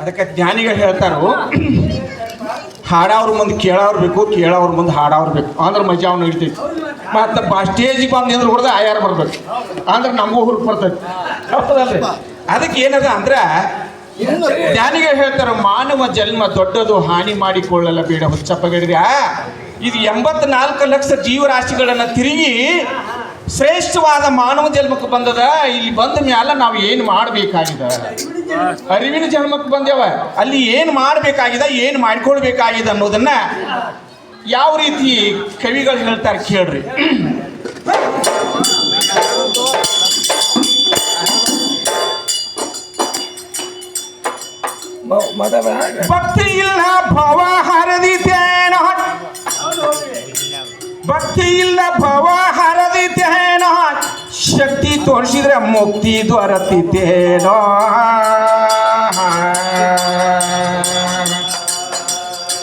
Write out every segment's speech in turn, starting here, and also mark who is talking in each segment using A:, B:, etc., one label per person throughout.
A: ಅದಕ್ಕೆ ಜ್ಞಾನಿಗಳು ಹೇಳ್ತಾರೋ ಹಾಡವ್ರ ಮುಂದೆ ಕೇಳೋರು ಬೇಕು ಕೇಳೋರ್ ಮುಂದೆ ಹಾಡವ್ರು ಬೇಕು. ಅಂದ್ರೆ ಮಜಾ ಅವ್ನು ಇರ್ತೈತಿ. ಮತ್ತು ಬಾ ಸ್ಟೇಜಿಗೆ ಬಂದು ನಿಂದ್ರೆ ಹೊಡೆದ ಆಯಾರು ಬರ್ಬೇಕು. ಅಂದ್ರೆ ನಮಗೂ ಹುರುಪು ಬರ್ತೈತಿ. ಅದಕ್ಕೆ ಏನದ ಅಂದ್ರೆ, ಜ್ಞಾನಿಗಳು ಹೇಳ್ತಾರೆ, ಮಾನವ ಜನ್ಮ ದೊಡ್ಡದು ಹಾನಿ ಮಾಡಿಕೊಳ್ಳಲ್ಲ ಬೇಡ ಹುಚ್ಚಪ್ಪಗಡಿಗ ಇದು ಎಂಬತ್ನಾಲ್ಕು ಲಕ್ಷ ಜೀವರಾಶಿಗಳನ್ನ ತಿರುಗಿ ಶ್ರೇಷ್ಠವಾದ ಮಾನವ ಜನ್ಮಕ್ಕೆ ಬಂದದ ಇಲ್ಲಿ ಬಂದ ಮ್ಯಾಲ ನಾವು ಏನು ಮಾಡಬೇಕಾಗಿದೆ? ಅರಿವಿನ ಜನ್ಮಕ್ಕೆ ಬಂದೇವ. ಅಲ್ಲಿ ಏನು ಮಾಡಬೇಕಾಗಿದೆ ಏನು ಮಾಡ್ಕೊಳ್ಬೇಕಾಗಿದೆ ಅನ್ನೋದನ್ನ ಯಾವ ರೀತಿ ಕವಿಗಳು ಹೇಳ್ತಾರೆ ಕೇಳ್ರಿ. ಭಕ್ತಿ ಇಲ್ಲ ಭವ ಹರದಿತೇನ ಭಕ್ತಿ ಇಲ್ಲ ಭವ ಹರದಿತೇನ. ಶಕ್ತಿ ತೋರಿಸಿದ್ರೆ ಮುಕ್ತಿ ದೊರತಿತೇನೋ.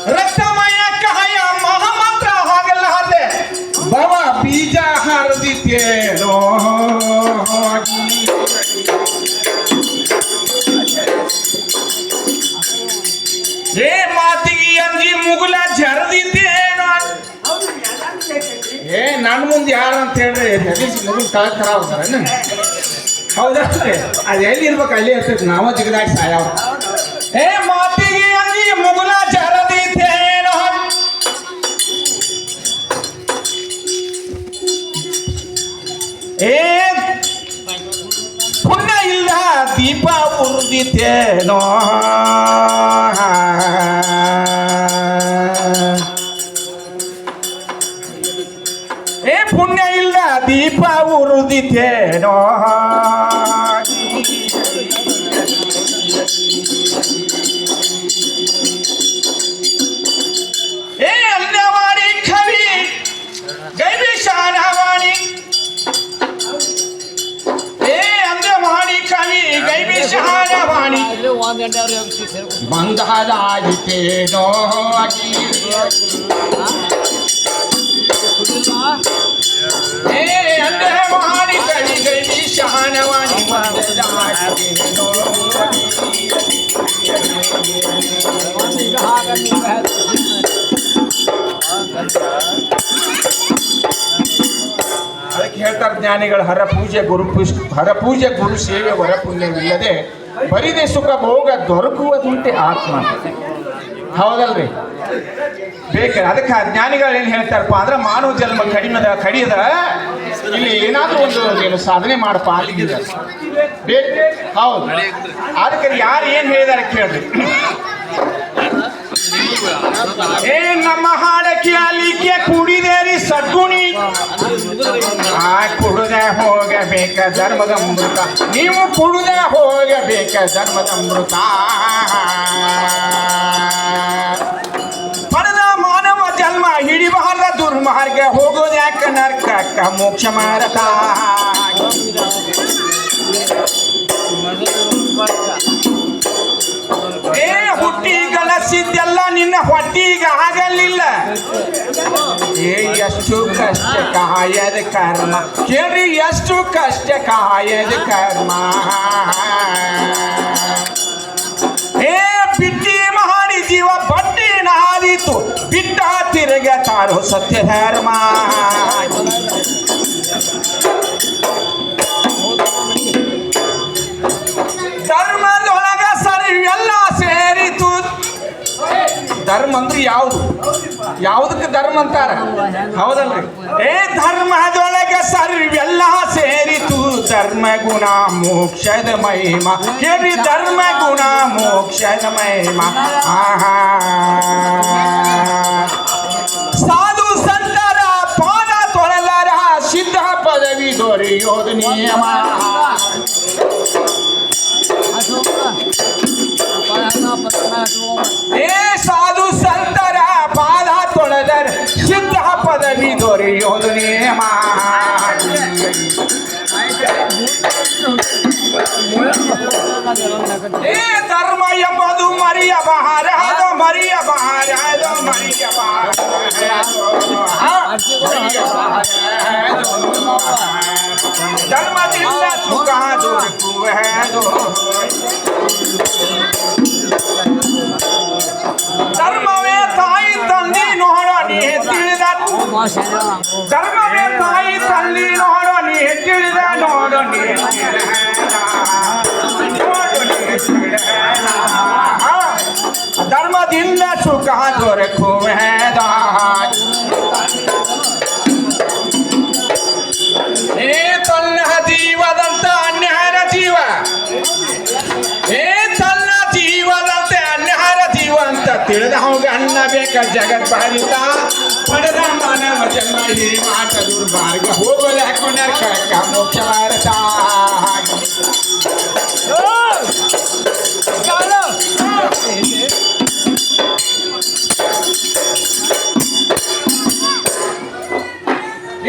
A: ರಕ್ತಮಯ ಕಾಯ ಮಹಾಮಂತ್ರ ಹಾಗೆಲ್ಲ ಹಾಕಿದೆ ಭವ ಬೀಜ ಹರದಿತೇನೋ. ನನ್ನ ಮುಂದೆ ಯಾರು ಅಂತ ಹೇಳಿದ್ರೆ ಜಗದೀಶ್ ಮಗನ್ ಕಾಲ ಥರ ಹೌದಾ? ಹೌದಲ್ರಿ ಅದು ಎಲ್ಲಿ ಇರ್ಬೇಕು, ಅಲ್ಲಿ ಇರ್ತೈತಿ ನಾವ ಜಿಗದಾಗ ದೀಪ ಉರ್ದಿತೇನೋ ಉರುದಿತೇನೋ ಏ ಅಲ್ಲವಾಡಿ ಕವಿ ಅದಕ್ಕೆ ಹೇಳ್ತಾರೆ ಜ್ಞಾನಿಗಳು, ಹರ ಪೂಜೆ ಗುರು ಪುಷ್ ಹರ ಪೂಜೆ ಗುರು ಸೇವೆ, ವರ ಪುಣ್ಯವಿಲ್ಲದೆ ಬರಿದೆ ಸುಖ ಭೋಗ ದೊರಕುವುದುಂಟೆ ಆತ್ಮ ಹೌದಲ್ರಿ? ಬೇಕು ಅದಕ್ಕೆ ಜ್ಞಾನಿಗಳು ಏನು ಹೇಳ್ತಾರಪ್ಪ ಅಂದ್ರೆ ಮಾನವ ಜನ್ಮ ಕಡಿಮೆದ, ಕಡಿಯದ. ಇಲ್ಲಿ ಏನಾದರೂ ಒಂದು ಏನು ಸಾಧನೆ ಮಾಡಪ್ಪ ಬೇಕು ಹೌದು. ಅದಕ್ಕೆ ಯಾರು ಏನು ಹೇಳಿದಾರೆ ಕೇಳ್ರಿ. ಏ, ನಮ್ಮ ಹಾಡಕ್ಕೆ ಅಲ್ಲಿಗೆ ಕುಡಿದೇರಿ ಸದ್ಗುಣಿ. ಆ, ಕುಡುದೆ ಹೋಗಬೇಕ ಧರ್ಮದ ಅಮೃತ. ನೀವು ಕುಡುದೆ ಹೋಗಬೇಕ ಧರ್ಮದ ಅಮೃತ. ಮೋಕ್ಷ ಮಾರತ ಏ ಹುಟ್ಟಿ ಗಳಿಸಿದ್ದೆಲ್ಲ ನಿನ್ನ ಹೊಟ್ಟಿಗೆ ಆಗಲಿಲ್ಲ. ಏ, ಎಷ್ಟು ಕಷ್ಟ ಕಾಯದ ಕರ್ಮ. ಕೇಳಿ ಎಷ್ಟು ಕಷ್ಟ ಕಾಯದ ಕರ್ಮ. ಏ ಬಿಟ್ಟಿ ಮಾಡಿ ಜೀವ ಬಟ್ಟಿ ನಾದಿತು ಬಿಟ್ಟ ತಿರುಗ ತಾರೋ ಸತ್ಯ ಧರ್ಮ ಧರ್ಮ ಅಂದ್ರೆ ಯಾವುದು? ಯಾವುದಕ್ಕೆ ಧರ್ಮ ಅಂತಾರ? ಹೌದಲ್ರಿ. ಏ ಧರ್ಮದೊಳಗೆ ಸರ್ವೆಲ್ಲ ಸೇರಿತು. ಧರ್ಮ ಗುಣ ಮೋಕ್ಷದ ಮಹಿಮ. ಕೇಳಿ ಧರ್ಮ ಗುಣ ಮೋಕ್ಷದ ಮಹಿಮ. ಆಹಾ. ಸಾಧು ಸಂತರ ಪಾದ ತೊಳೆದರ ಸಿದ್ಧ ಪದವಿ ದೊರೆಯೋದು ನಿಯಮ. ఏ ధర్మయ్య పదు మరి అపహార హలో మరి అపహార హలో మరి అపహార ధర్మ దిల్ల సుఖా దొరుకు
B: హలో
A: ಧರ್ಮವೇ ತಾಯಿ ತಂದಿ ನೋಡ ನೀ ತಿಳಿದ ಧರ್ಮವೇ ತಾಯಿ ತಂದಿ ನೋಡ ಧರ್ಮದಿಂದ ಸುಖ ದೊರಕುವೇದ ಏ ತನ್ನ ಜೀವದಂತ ಅನ್ಯಾರ ಜೀವ ಏ ತನ್ನ ಜೀವದಂತೆ ಅನ್ಯಾರ ಜೀವ ಅಂತ ತಿಳಿದ ಹೋಗ ಅನ್ನ ಬೇಕ ಜಗತ್ ಬಾರಿತ ಪಡೆದ ಮಾನವ ಜನ್ಮ ಹಿರಿ ಮಾಟ ದುರ್ಮಾರ್ಗ ಹೋಗಲ ಹಾಕೊಂಡಾರ ಕಳಕ ಮೋಕ್ಷ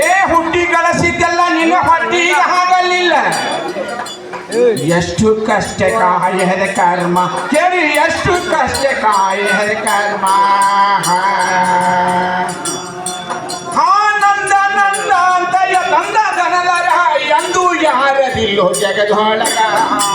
A: ಏ ಹುಟ್ಟಿ ಕಳಿಸಿದ್ದೆಲ್ಲ ನಿನ್ನ ಹೊಟ್ಟಿಗೆ ಆಗಲಿಲ್ಲ ಎಷ್ಟು ಕಷ್ಟ ಕಾಯದ ಕರ್ಮ. ಕೇಳಿ, ಎಷ್ಟು ಕಷ್ಟ ಕಾಯದ ಕರ್ಮ. ಅಂತ ನಂದ